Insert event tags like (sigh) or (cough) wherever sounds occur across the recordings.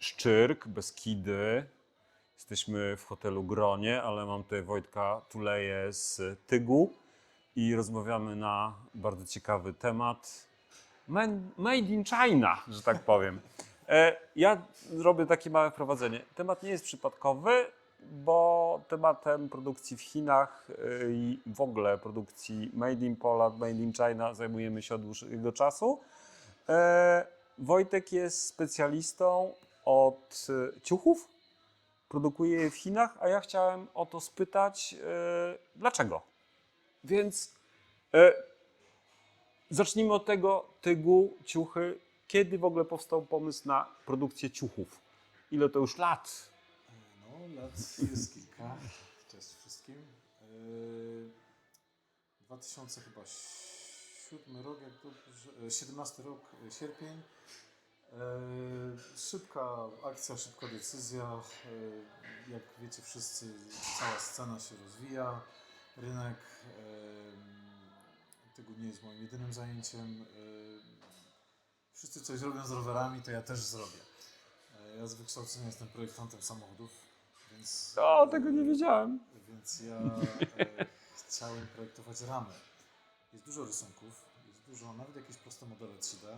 Szczyrk, Beskidy. Jesteśmy w hotelu Gronie, ale mam tutaj Wojtka Tuleje z Tygu i rozmawiamy na bardzo ciekawy temat. Made in China, że tak powiem. E, Ja zrobię takie małe wprowadzenie. Temat nie jest przypadkowy, bo tematem produkcji w Chinach e, i w ogóle produkcji Made in Poland, Made in China zajmujemy się od dłuższego czasu. E, Wojtek jest specjalistą od e, ciuchów, produkuje je w Chinach, a ja chciałem o to spytać, e, dlaczego. Więc e, zacznijmy od tego tygu, ciuchy. Kiedy w ogóle powstał pomysł na produkcję ciuchów? Ile to już lat? No, lat jest kilka. Cześć wszystkim. Yy, 2000 chyba 7 rok, jak e, 17 rok, sierpień. Yy, Szybka akcja, szybka decyzja. Yy, Jak wiecie wszyscy, cała scena się rozwija. Rynek yy, tego nie jest moim jedynym zajęciem. Wszyscy coś robią z rowerami, to ja też zrobię. E, Ja z wykształcenia jestem projektantem samochodów, więc. O, tego nie wiedziałem. Więc ja e, chciałem projektować ramy. Jest dużo rysunków, jest dużo, nawet jakieś proste modele 3D.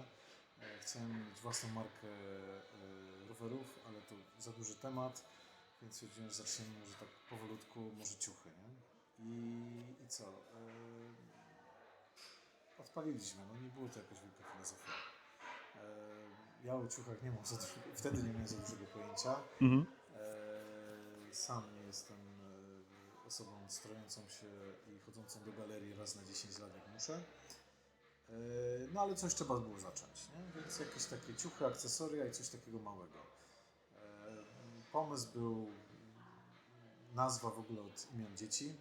E, chciałem mieć własną markę e, rowerów, ale to za duży temat, więc stwierdziłem, że zaczniemy może tak powolutku, może ciuchy, nie? I, i co? E, odpaliliśmy, no nie było to jakaś wielka filozofia. Ja o ciuchach nie mam za dużo, wtedy nie miałem za dużego pojęcia. Mhm. Sam nie jestem osobą strojącą się i chodzącą do galerii raz na 10 lat, jak muszę. E, No ale coś trzeba było zacząć, nie? więc jakieś takie ciuchy, akcesoria i coś takiego małego. E, Pomysł był, nazwa w ogóle od imion dzieci,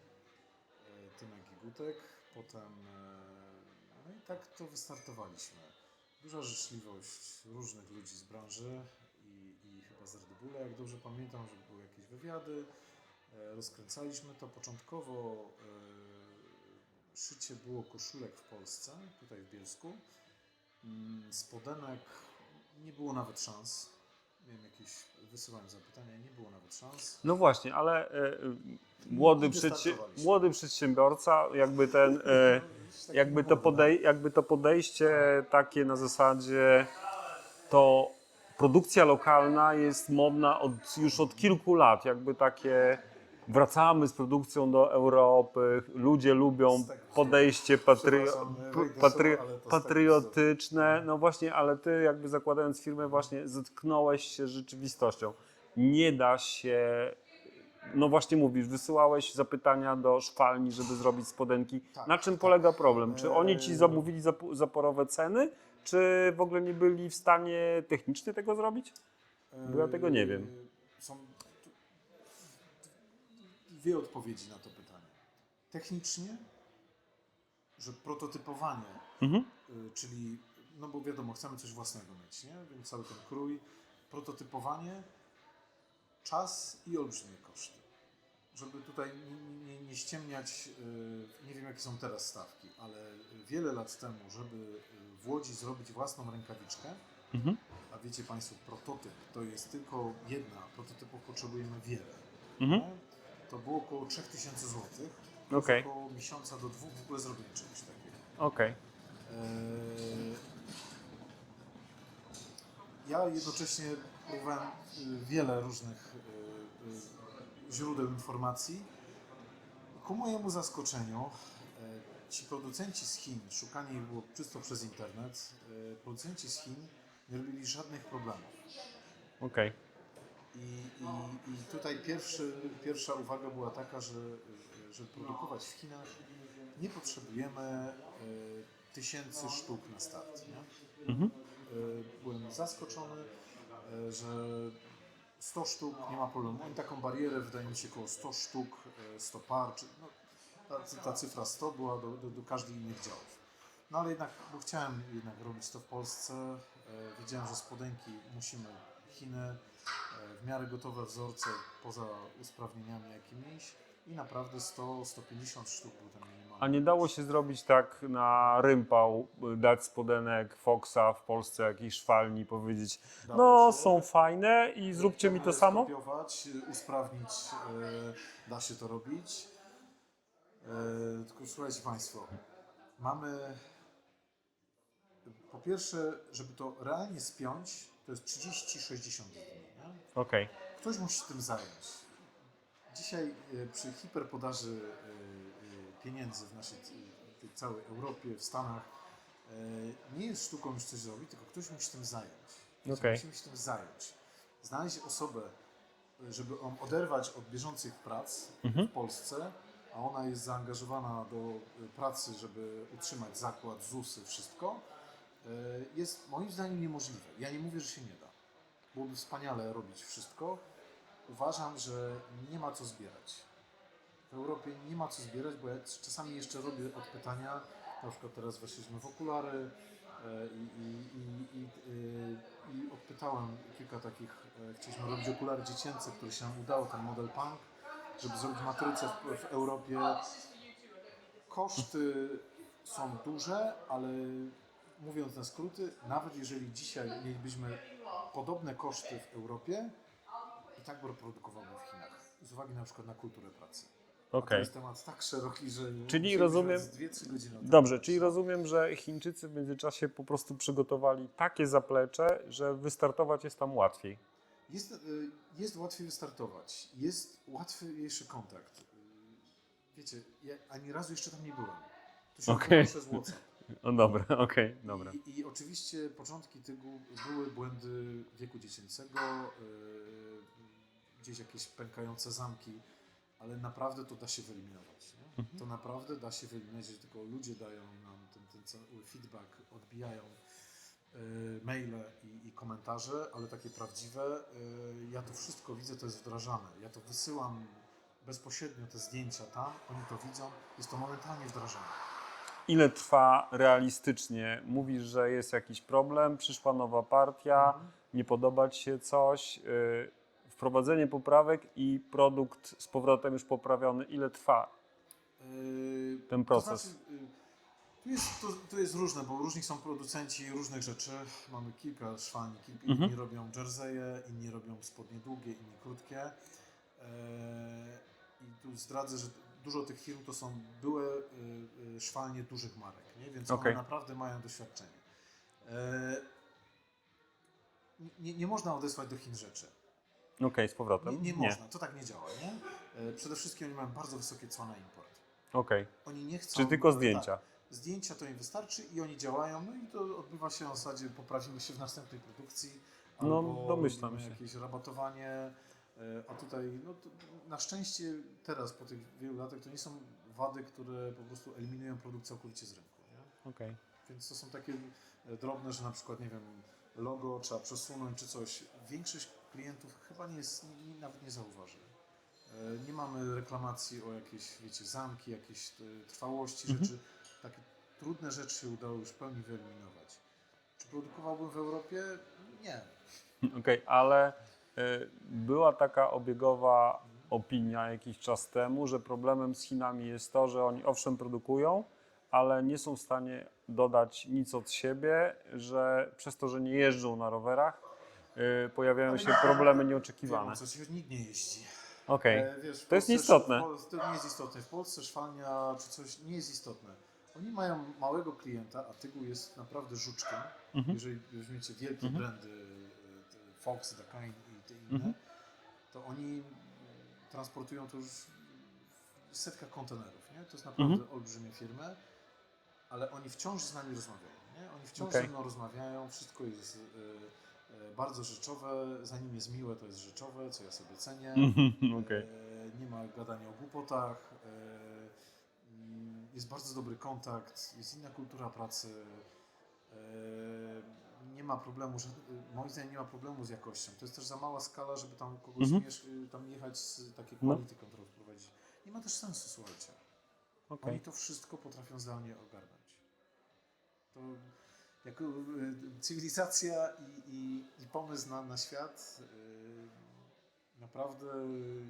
e, Tymek i Gutek. Potem, no i tak to wystartowaliśmy. Duża życzliwość różnych ludzi z branży i, i chyba z Red Bulla, jak dobrze pamiętam, że były jakieś wywiady. Rozkręcaliśmy to początkowo. Szycie było koszulek w Polsce, tutaj w Bielsku. Mm, Spodenek nie było nawet szans. Miałem jakieś, wysyłałem zapytania, nie było nawet szans. No właśnie, ale e, młody, przedsi- młody przedsiębiorca, jakby ten, e, jakby, to podej- jakby to podejście takie na zasadzie, to produkcja lokalna jest modna od, już od kilku lat, jakby takie wracamy z produkcją do Europy, ludzie lubią podejście patrio- patri- patriotyczne, no właśnie, ale ty jakby zakładając firmę właśnie zetknąłeś się z rzeczywistością. Nie da się, no właśnie mówisz, wysyłałeś zapytania do szwalni, żeby zrobić spodenki. Tak, Na czym tak. polega problem? Czy oni ci Eee. zamówili zap- zaporowe ceny, czy w ogóle nie byli w stanie technicznie tego zrobić? Bo ja tego nie wiem. Są dwie odpowiedzi na to pytanie. Technicznie, że prototypowanie, Mhm. y, czyli, no bo wiadomo, chcemy coś własnego mieć, nie? Więc cały ten krój, prototypowanie, czas i olbrzymie koszty. Żeby tutaj nie, nie, nie ściemniać, y, nie wiem jakie są teraz stawki, ale wiele lat temu, żeby y, w Łodzi zrobić własną rękawiczkę, Mhm. a wiecie Państwo, prototyp to jest tylko jedna, prototypów potrzebujemy wiele. Mhm. nie? To było około 3000 zł. Okej. Około miesiąca do dwóch w ogóle zrobienie czegoś takiego. Okej. Eee, Ja jednocześnie próbowałem y, wiele różnych y, y, źródeł informacji. Ku mojemu zaskoczeniu e, ci producenci z Chin, szukanie ich było czysto przez internet, e, producenci z Chin nie robili żadnych problemów. Okej. I, i, I tutaj pierwszy, pierwsza uwaga była taka, że żeby produkować w Chinach nie potrzebujemy e, tysięcy sztuk na start. Mhm. E, byłem zaskoczony, e, że 100 sztuk nie ma problemu. Oni taką barierę, wydaje mi się, około 100 sztuk, e, 100 par, czy, no, ta, ta cyfra 100 była do, do, do każdych innych działów. No ale jednak, bo chciałem jednak robić to w Polsce, wiedziałem, że spodenki musimy Chiny, w miarę gotowe wzorce poza usprawnieniami jakimiś i naprawdę 100-150 sztuk był ten minimalny A nie dało się zrobić tak na rympał, y, dać spodenek Foxa w Polsce, jakiejś szwalni, powiedzieć, Dało no się. są fajne i zróbcie mi to samo? Skopiować, usprawnić, y, da się to robić. Y, Tylko słuchajcie Państwo, mamy po pierwsze, żeby to realnie spiąć, to jest 30-60 dni. Okej, Ktoś musi się tym zająć. Dzisiaj y, przy hiperpodaży y, y, pieniędzy w naszej całej Europie, w Stanach, nie jest sztuką już coś zrobić, tylko ktoś musi się tym zająć. Okej. Musimy się tym zająć. Znaleźć osobę, żeby ją oderwać od bieżących prac Mhm. w Polsce, a ona jest zaangażowana do pracy, żeby utrzymać zakład, ZUSy, wszystko, jest moim zdaniem niemożliwe. Ja nie mówię, że się nie da. Byłoby wspaniale robić wszystko. Uważam, że nie ma co zbierać. W Europie nie ma co zbierać, bo ja czasami jeszcze robię odpytania. Na przykład teraz weszliśmy w okulary e, i, i, i, i, y, i odpytałem kilka takich. e, Chcieliśmy robić okulary dziecięce, które się nam udało, ten model punk, żeby zrobić matrycę w, w Europie. Koszty są duże, ale mówiąc na skróty, nawet jeżeli dzisiaj mielibyśmy podobne koszty w Europie, i tak bym produkował w Chinach. Z uwagi na przykład na kulturę pracy. A To jest temat tak szeroki, że. Czyli rozumiem- z 2-3 godziny o tym Dobrze, czyli rozumiem, że Chińczycy w międzyczasie po prostu przygotowali takie zaplecze, że wystartować jest tam łatwiej. Jest, y, jest łatwiej wystartować, jest łatwiejszy kontakt. Wiecie, ja ani razu jeszcze tam nie byłem. To się okay. przez WhatsApp. No dobra, (laughs) okej, dobra. I, I oczywiście początki tego były błędy wieku dziecięcego, yy, gdzieś jakieś pękające zamki, ale naprawdę to da się wyeliminować. Mhm. To naprawdę da się wyeliminować, że tylko ludzie dają nam ten, ten cały feedback, odbijają yy, maile i, i komentarze, ale takie prawdziwe. Yy, ja to wszystko widzę, to jest wdrażane. Ja to wysyłam bezpośrednio te zdjęcia tam, oni to widzą, jest to momentalnie wdrażane. Ile trwa realistycznie? Mówisz, że jest jakiś problem, przyszła nowa partia, Mhm. nie podoba ci się coś, yy, wprowadzenie poprawek i produkt z powrotem już poprawiony. Ile trwa? Yy, Ten to proces. znaczy, yy, tu, jest, to, to jest różne, bo różni są producenci różnych rzeczy. Mamy kilka szwalni, kilka, Mhm. inni robią jerseje, inni robią spodnie długie, inni krótkie. Yy, I tu zdradzę, że dużo tych firm to są były yy, yy, szwalnie dużych marek, nie? więc Okej. one naprawdę mają doświadczenie. Yy, nie, nie można odesłać do Chin rzeczy. Okej, z powrotem? Nie, nie można, to tak nie działa. Nie? Yy, Przede wszystkim oni mają bardzo wysokie cła na import. Okej, Oni nie chcą. czy tylko tak, zdjęcia? zdjęcia to im wystarczy i oni działają, no i to odbywa się na zasadzie poprawimy się w następnej produkcji. No, domyślam się. jakieś rabatowanie. E, A tutaj, no na szczęście teraz po tych wielu latach to nie są wady, które po prostu eliminują produkt całkowicie z rynku. Okej. Więc to są takie e, drobne, że na przykład, nie wiem, logo trzeba przesunąć czy coś. Większość klientów chyba nie jest, nie, nawet nie zauważy. E, Nie mamy reklamacji o jakieś, wiecie, zamki, jakieś trwałości Mhm. rzeczy. Takie trudne rzeczy się udało już w pełni wyeliminować. Czy produkowałbym w Europie? Nie. Okej, ale y, była taka obiegowa opinia jakiś czas temu, że problemem z Chinami jest to, że oni owszem produkują, ale nie są w stanie dodać nic od siebie, że przez to, że nie jeżdżą na rowerach, y, pojawiają się problemy Wiem, nieoczekiwane. o co ci chodzi, nikt nie jeździ. Okej, E, wiesz, w To jest nieistotne. To nie jest istotne. W Polsce szwalnia czy coś nie jest istotne. Oni mają małego klienta, a Tygu jest naprawdę żuczkiem. Mhm. Jeżeli weźmiecie wielkie Mhm. brandy, e, Fox, Dakine Mhm. to oni transportują to już w setkach kontenerów. Nie? To jest naprawdę Mhm. olbrzymie firmy, ale oni wciąż z nami rozmawiają. Nie? Oni wciąż Okej. ze mną rozmawiają, wszystko jest e, e, bardzo rzeczowe, zanim jest miłe, to jest rzeczowe, co ja sobie cenię. (laughs) okej. E, Nie ma gadania o głupotach. e, mm, Jest bardzo dobry kontakt, jest inna kultura pracy. Nie ma problemu, że, moim zdaniem nie ma problemu z jakością. To jest też za mała skala, żeby tam kogoś Mhm. miesz, tam jechać z takiej No. quality control prowadzić. Nie ma też sensu, słuchajcie. Okej. Oni to wszystko potrafią zdalnie ogarnąć. To jako y, cywilizacja i, i, i pomysł na, na świat y, naprawdę y,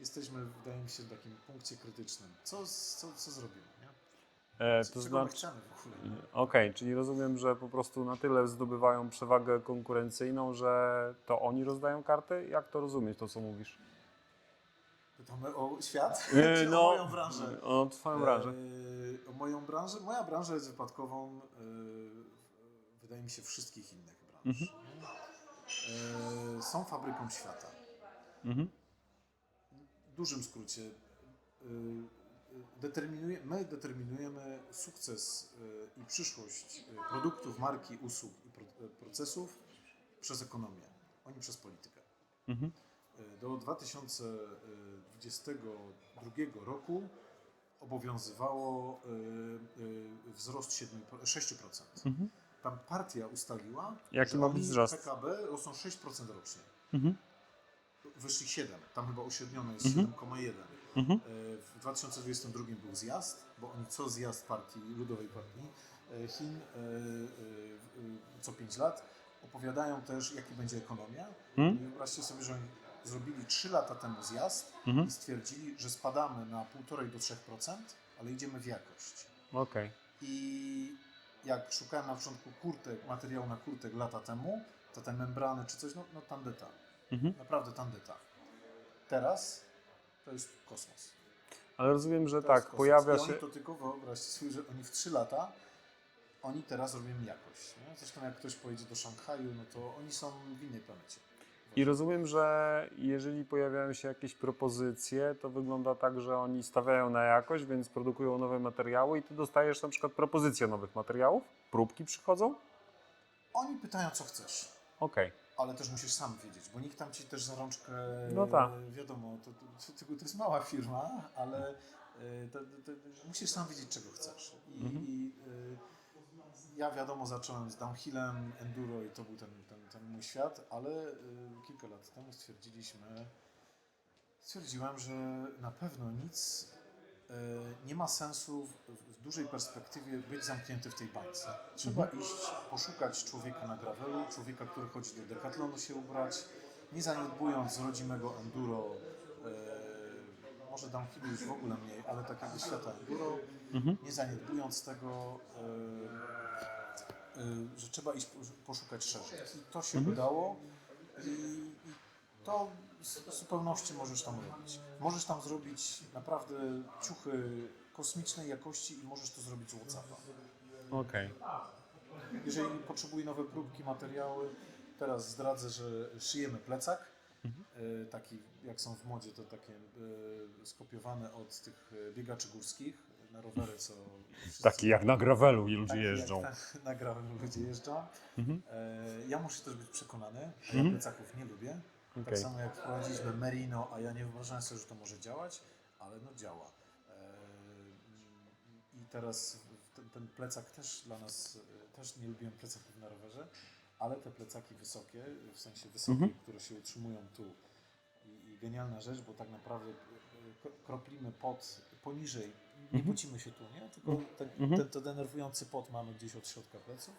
jesteśmy, wydaje mi się, w takim punkcie krytycznym. Co, co, co zrobimy? E, to znaczy, okej, czyli rozumiem, że po prostu na tyle zdobywają przewagę konkurencyjną, że to oni rozdają karty? Jak to rozumieć, to co mówisz? Pytamy o świat? E, (laughs) Czy o moją branżę? O twoją branżę. Eee, o moją branżę? Moja branża jest wypadkową, eee, wydaje mi się, wszystkich innych branż. Mhm. Są fabryką świata. Mhm. W dużym skrócie, determinuje, my determinujemy sukces eee, i przyszłość eee, produktów, marki, usług i e, procesów przez ekonomię, oni przez politykę. Mhm. Do 2022 roku obowiązywało y, y, wzrost 7, 6%. Mhm. Tam partia ustaliła, Jaki że ma być wzrost? PKB rosną 6% rocznie. Mhm. Wyszli 7, tam chyba uśrednione jest Mhm. 7,1. Mhm. Y, W 2022 był zjazd, bo oni co zjazd partii, Ludowej Partii y, Chin y, co 5 lat opowiadają też, jaki będzie ekonomia. Mhm. I wyobraźcie sobie, że oni zrobili 3 lata temu zjazd Mhm. i stwierdzili, że spadamy na 1,5 do 3%, ale idziemy w jakość. Okej. I jak szukałem na początku kurtek, materiału na kurtek lata temu, to te membrany czy coś, no, no tandeta. Mhm. Naprawdę tandeta. Teraz to jest kosmos. Ale rozumiem, że To tak, pojawia I się... oni to tylko wyobraźcie sobie, że oni w 3 lata, oni teraz robią jakość. Nie? Zresztą jak ktoś pojedzie do Szanghaju, no to oni są w innej planecie. I rozumiem, że jeżeli pojawiają się jakieś propozycje, to wygląda tak, że oni stawiają na jakość, więc produkują nowe materiały i ty dostajesz na przykład propozycje nowych materiałów? Próbki przychodzą? Oni pytają, co chcesz. Okej. Ale też musisz sam wiedzieć, bo nikt tam ci też za rączkę, No tak. e, wiadomo, to, to, to, jest mała firma, ale e, to, to, musisz sam wiedzieć, czego chcesz. I, Mhm. i e, ja wiadomo, zacząłem z downhillem, enduro i to był ten, ten, ten mój świat, ale e, kilka lat temu stwierdziliśmy, stwierdziłem, że na pewno nic nie ma sensu w, dużej perspektywie być zamknięty w tej bańce. Trzeba iść, poszukać człowieka na gravelu, człowieka, który chodzi do decathlonu się ubrać, nie zaniedbując rodzimego enduro, e, może downhillu już w ogóle mniej, ale takiego świata enduro, Mhm. nie zaniedbując tego, e, e, że trzeba iść posz- poszukać szerzej. I to się Mhm. udało i, i to z zupełności możesz tam robić. Możesz tam zrobić naprawdę ciuchy kosmicznej jakości i możesz to zrobić z Whatsappa. Okej. Jeżeli potrzebuję nowe próbki, materiały, teraz zdradzę, że szyjemy plecak. E, Taki, jak są w modzie, to takie e, skopiowane od tych e, biegaczy górskich na rowery, co wszyscy- Taki jak na gravelu i ludzie jeżdżą. Na, na gravelu ludzie jeżdżą. Mhm. Ja muszę też być przekonany, że Mhm. ja plecaków nie lubię. Tak Okej. samo jak wprowadziliśmy Merino, a ja nie wyobrażałem sobie, że to może działać, ale no działa. E, I teraz ten, ten plecak też dla nas, e, też nie lubiłem plecaków na rowerze, ale te plecaki wysokie, w sensie wysokie, Mhm. które się utrzymują tu. I, I genialna rzecz, bo tak naprawdę e, kroplimy pot poniżej, nie Mhm. się tu, nie? Tylko ten, Mhm. ten, ten denerwujący pot mamy gdzieś od środka pleców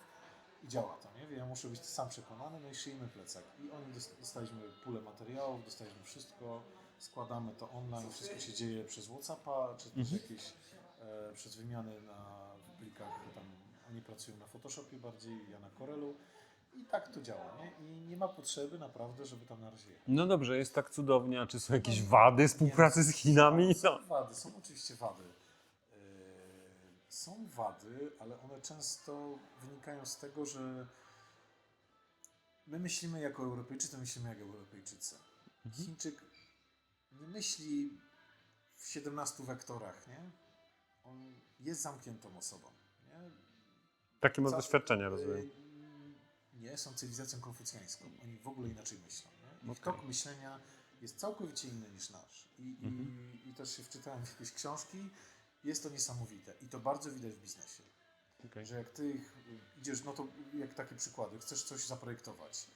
i działa to, nie? Ja muszę być sam przekonany, no i szyjmy plecak. I oni dos- dostaliśmy pulę materiałów, dostaliśmy wszystko, składamy to online, wszystko się dzieje przez Whatsappa, czy też Mhm. jakieś e, przez wymiany na plikach, tam oni pracują na Photoshopie bardziej, ja na Corelu. I tak to działa, nie? I nie ma potrzeby naprawdę, żeby tam na razie jechać. No dobrze, jest tak cudownie, a czy są jakieś wady współpracy z Chinami? Są No. wady, są oczywiście wady. Są wady, ale one często wynikają z tego, że my myślimy jako Europejczycy, myślimy jak Europejczycy. Mhm. Chińczyk nie myśli w 17 wektorach, nie? On jest zamkniętą osobą, nie? Takie ma Ca- doświadczenia, rozumiem. Yy, Nie, są cywilizacją konfucjańską. Oni w ogóle inaczej myślą. Nie? Ich Okej. tok myślenia jest całkowicie inny niż nasz. I, Mhm. i, I też się wczytałem w jakieś książki. Jest to niesamowite. I to bardzo widać w biznesie. Okej. Że jak ty ich idziesz, no to jak takie przykłady, chcesz coś zaprojektować,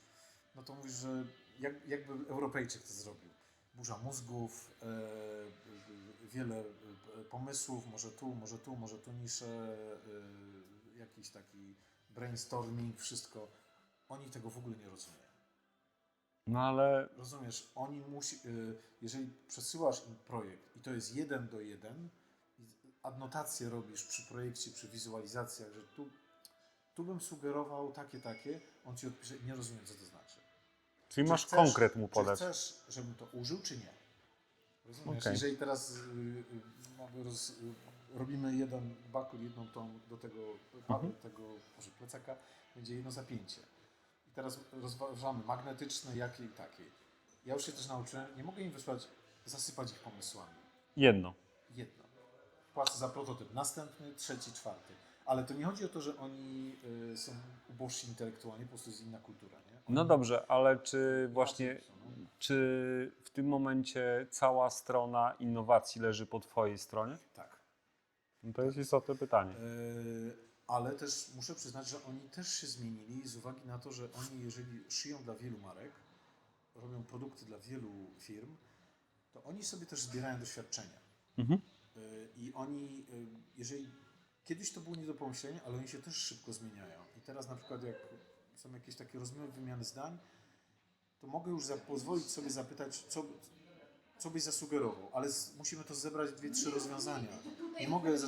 no to mówisz, że jak, jakby Europejczyk to zrobił. Burza mózgów, e, e, wiele e, pomysłów, może tu, może tu, może tu nisze, e, jakiś taki brainstorming, wszystko. Oni tego w ogóle nie rozumieją. No ale Rozumiesz, oni musi, y, jeżeli przesyłasz im projekt i to jest jeden do jeden, adnotacje robisz przy projekcie, przy wizualizacjach, że tu, tu bym sugerował takie, takie, on ci odpisze, nie rozumiem, co to znaczy. czyli Czy masz chcesz- konkret mu podać. Czy chcesz, żebym to użył, czy nie? Rozumiesz? Okej. Jeżeli teraz y, y, roz, y, robimy jeden bakul, jedną tą do tego, Mhm. tego może plecaka, będzie jedno zapięcie. I teraz rozważamy magnetyczne, jakie i takie. Ja już się też nauczyłem, nie mogę im wysłać, zasypać ich pomysłami. Jedno. Jedno. Płacę za prototyp. Następny, trzeci, czwarty. Ale to nie chodzi o to, że oni y, są ubożsi intelektualnie, po prostu jest inna kultura. Nie? Oni No dobrze, ale czy właśnie, są, no. czy w tym momencie cała strona innowacji leży po Twojej stronie? Tak. No to jest istotne pytanie. Yy, ale też muszę przyznać, że oni też się zmienili z uwagi na to, że oni jeżeli szyją dla wielu marek, robią produkty dla wielu firm, to oni sobie też zbierają doświadczenia. Mhm. Yy, I oni, yy, jeżeli kiedyś to było nie do pomyślenia, ale oni się też szybko zmieniają. I teraz na przykład jak są jakieś takie rozmowy, wymiany zdań, to mogę już pozwolić sobie zapytać, co, co byś zasugerował, ale musimy to zebrać dwie, trzy rozwiązania. Nie mogę,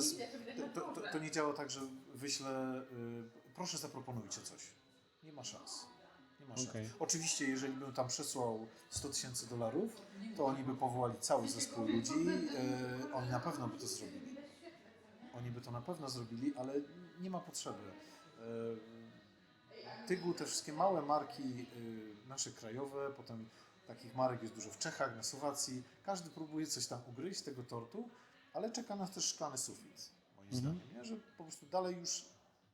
to, to, to nie działa tak, że wyślę, y, proszę zaproponujcie coś. Nie ma szans. Nie ma szans. Okej. Oczywiście, jeżeli bym tam przesłał 100 tysięcy dolarów, to oni by powołali cały zespół ludzi, y, oni na pewno by to zrobili. Oni by to na pewno zrobili, ale nie ma potrzeby. Y, Tygu, te wszystkie małe marki y, nasze krajowe, potem takich marek jest dużo w Czechach, na Słowacji. Każdy próbuje coś tam ugryźć z tego tortu, ale czeka nas też szklany sufit, moim Mhm. zdaniem. Nie? Że po prostu dalej już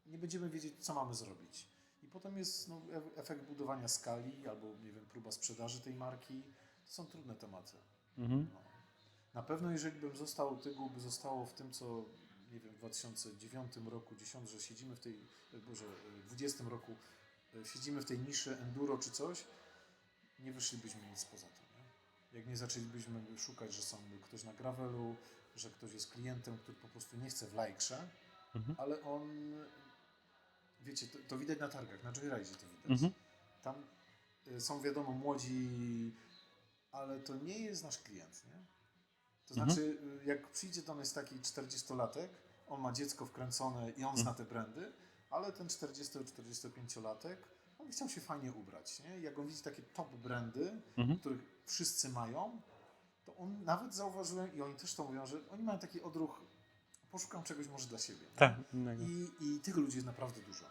nie będziemy wiedzieć, co mamy zrobić. Potem jest no, e- efekt budowania skali albo, nie wiem, próba sprzedaży tej marki. To są trudne tematy. Mhm. No. Na pewno, jeżeli bym został, Tygu by zostało w tym, co nie wiem, w 2009 roku, 10, że siedzimy w tej, e, Boże, e, 20 roku, siedzimy w tej niszy enduro czy coś, nie wyszlibyśmy nic poza tym. Nie? Jak nie zaczęlibyśmy szukać, że są ktoś na gravelu, że ktoś jest klientem, który po prostu nie chce w lajkrze, Mhm. ale on, wiecie, to, to widać na targach, na Joyride to widać. Mhm. Tam y, są wiadomo młodzi, ale to nie jest nasz klient, nie? To Mhm. znaczy, y, jak przyjdzie do nas taki 40-latek, on ma dziecko wkręcone i on Mhm. zna te brandy, ale ten 40-45-latek, on chciał się fajnie ubrać, nie? Jak on widzi takie top brandy, Mhm. których wszyscy mają, to on nawet zauważyłem i oni też to mówią, że oni mają taki odruch, poszukam czegoś może dla siebie. Tak. I, I tych ludzi jest naprawdę dużo.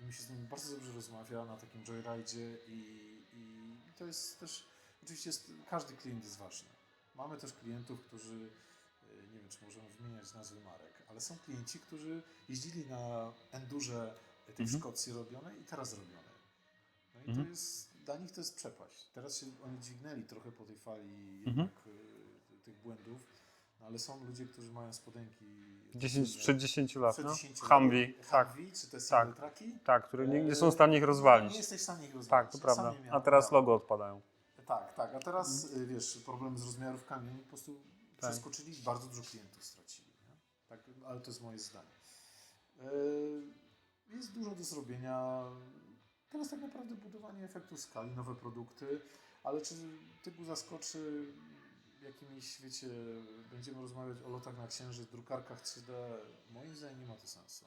I mi się z nimi bardzo dobrze rozmawia na takim joyride i, i to jest też, oczywiście jest, każdy klient jest ważny. Mamy też klientów, którzy, e, nie wiem czy możemy wymieniać nazwy marek, ale są klienci, którzy jeździli na endurze tej w Mhm. Szkocji robionej i teraz robionej. No i Mhm. to jest, dla nich to jest przepaść. Teraz się oni dźwignęli trochę po tej fali Mhm. jednak e, tych błędów, ale są ludzie, którzy mają spodenki 10, słynne- sprzed 10 lat, przed no. 10 lat. Humvee, tak, Humvee, czy te tak. traki? tak, które nie, nie są Eee, w stanie ich rozwalić. Nie jesteś w stanie ich rozwalić. Tak, to prawda. miałem A teraz logo odpadają. Tak, tak. A teraz, y, wiesz, problem z rozmiarówkami, po prostu Tak. przeskoczyli i bardzo dużo klientów stracili. Tak, ale to jest moje zdanie. Eee, Jest dużo do zrobienia. Teraz tak naprawdę budowanie efektu skali, nowe produkty, ale czy Tygu zaskoczy jakimiś, wiecie, będziemy rozmawiać o lotach na księżyc, drukarkach 3D? Moim zdaniem nie ma to sensu.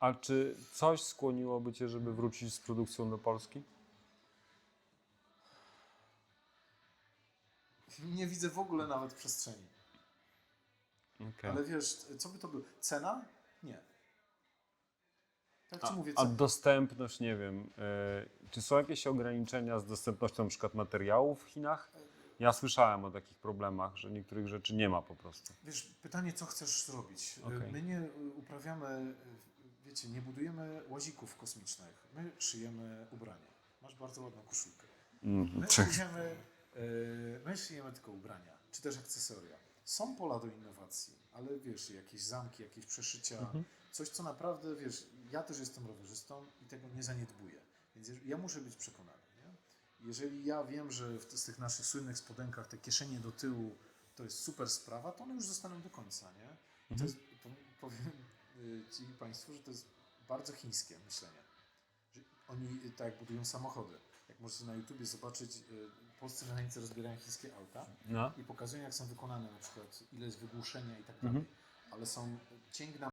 A czy coś skłoniłoby Cię, żeby wrócić z produkcją do Polski? Nie widzę w ogóle nawet przestrzeni. Okay. Ale wiesz, co by to było? Cena? Nie. Tak A, ci mówię, a dostępność, nie wiem, y, czy są jakieś ograniczenia z dostępnością na przykład materiałów w Chinach? Ja słyszałem o takich problemach, że niektórych rzeczy nie ma po prostu. Wiesz, pytanie, co chcesz zrobić? Okej. My nie y, uprawiamy, y, wiecie, nie budujemy łazików kosmicznych. My szyjemy ubrania. Masz bardzo ładną koszulkę. Mhm. My szyjemy, y, my szyjemy tylko ubrania, czy też akcesoria. Są pola do innowacji, ale wiesz, jakieś zamki, jakieś przeszycia, Mhm. coś, co naprawdę, wiesz, ja też jestem rowerzystą i tego nie zaniedbuję. Więc ja muszę być przekonany. Jeżeli ja wiem, że w, z tych naszych słynnych spodenkach te kieszenie do tyłu to jest super sprawa, to one już zostaną do końca. Nie? I to Mhm. jest, powiem, y, Ci Państwu, że to jest bardzo chińskie myślenie. Że oni y, tak budują samochody. jak możecie na YouTubie zobaczyć, y, polscy mechanicy rozbierają chińskie auta No. i pokazują jak są wykonane, na przykład ile jest wygłuszenia i tak Mhm. dalej. Ale są cięg na